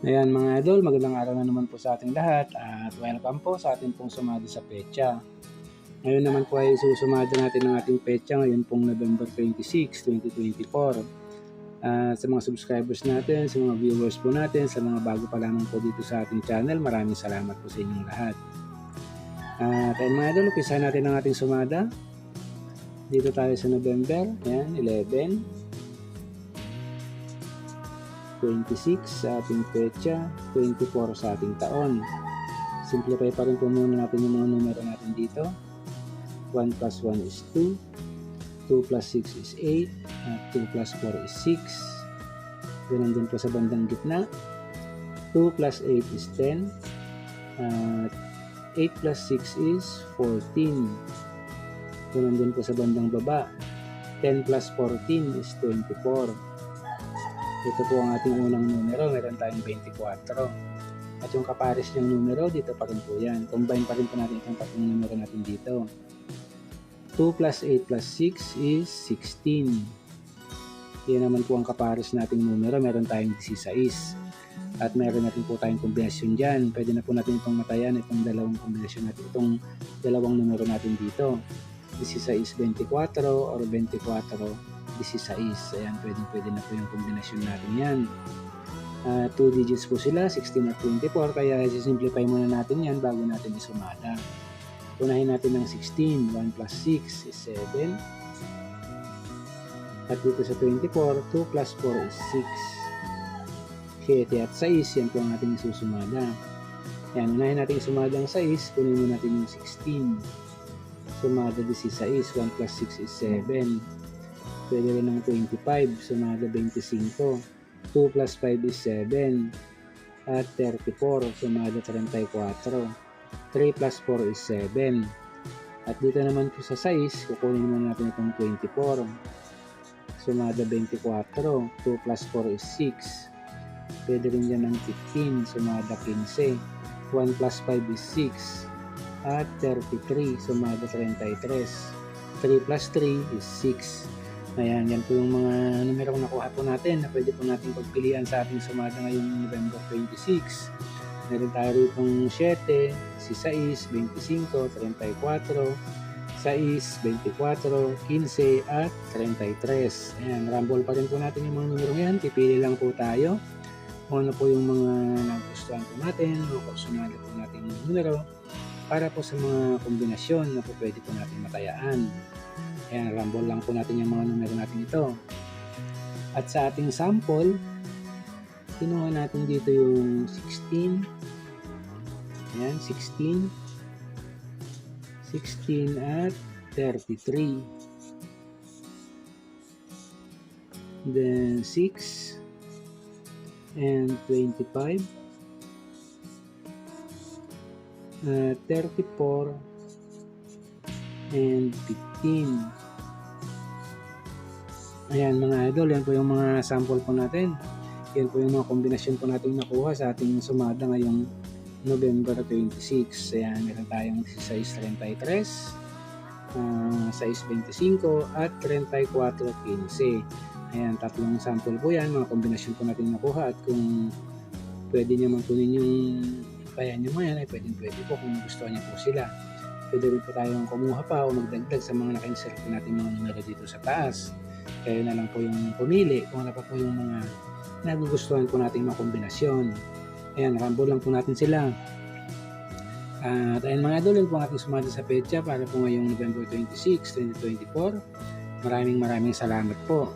Ayan mga idol, magandang araw na naman po sa ating lahat at welcome po sa ating pong sumado sa pecha. Ngayon naman po ay susumado natin ang ating pecha ngayon pong November 26, 2024. At sa mga subscribers natin, sa mga viewers po natin, sa mga bago pa lamang po dito sa ating channel, maraming salamat po sa inyong lahat. At ayun mga idol, umpisa natin ang ating sumada. Dito tayo sa November, ayan, 11, 26 sa ating petsa, 24 sa ating taon. Simplify pa rin po muna natin yung mga numero natin dito. 1 plus 1 is 2, 2 plus 6 is 8, at 2 plus 4 is 6. Ganun din po sa bandang gitna. 2 plus 8 is 10, at 8 plus 6 is 14. Ganun din po sa bandang baba. 10 plus 14 is 24. Ito po ang ating unang numero, meron tayong 24. At yung kapares ng numero, dito pa rin po yan. Combine pa rin po natin itong tatlong numero natin dito. 2 plus 8 plus 6 is 16. Yan naman po ang kapares nating numero, meron tayong 16. At meron natin po tayong kombinasyon dyan. Pwede na po natin itong matayan, itong dalawang kombinasyon natin, itong dalawang numero natin dito. 16 24 or 24 16. Ayan, pwede, pwede na po yung kombinasyon natin yan. 2 uh, digits po sila, 16 at 24, kaya simplify muna natin yan bago natin isumada. Unahin natin ng 16, 1 plus 6 is 7. At dito sa 24, 2 plus 4 is 6. 7 at 6, yan po ang ating isusumada. Yan, unahin natin isumada ang 6, kunin mo natin yung 16. Sumada 16, 1 plus 6 is 7 pwede rin ng 25, sumada 25. 2 plus 5 is 7. At 34, sumada 34. 3 plus 4 is 7. At dito naman po sa size, kukunin naman natin itong 24. Sumada 24. 2 plus 4 is 6. Pwede rin dyan ng 15, sumada 15. 1 plus 5 is 6. At 33, sumada 33. 3 plus 3 is 6. Ayan, yan po yung mga numero nakuha po natin na pwede po natin pagpilian sa ating sumada ngayong November 26. Meron tayo rito 7, 16, 25, 34, 6, 24, 15, at 33. Ayan, rumble pa rin po natin yung mga numero yan. Pipili lang po tayo kung ano po yung mga nagustuhan po natin, mga personal po natin yung numero para po sa mga kombinasyon na po pwede po natin matayaan. Ayan, rumble lang po natin yung mga numero natin ito. At sa ating sample, kinuha natin dito yung 16. Ayan, 16. 16 at 33. Then 6 and 25. Uh, 34 and 15. Ayan mga idol, yan po yung mga sample po natin. Yan po yung mga kombinasyon po natin nakuha sa ating sumada ngayong November 26. Ayan, meron tayong size 33, uh, size 25 at 34.15. Ayan, tatlong sample po yan, mga kombinasyon po natin nakuha at kung pwede nyo man kunin yung kaya nyo man yan, ay pwede pwede po kung gusto niya po sila. Pwede rin po tayong kumuha pa o magdagdag sa mga naka-insert natin mga numero dito sa taas kayo na lang po yung pumili kung ano pa po yung mga nagugustuhan po nating mga kombinasyon. Ayan, rambo lang po natin sila. At ayan mga idol, po ating sumali sa petsa para po ngayong November 26, 2024. Maraming maraming salamat po.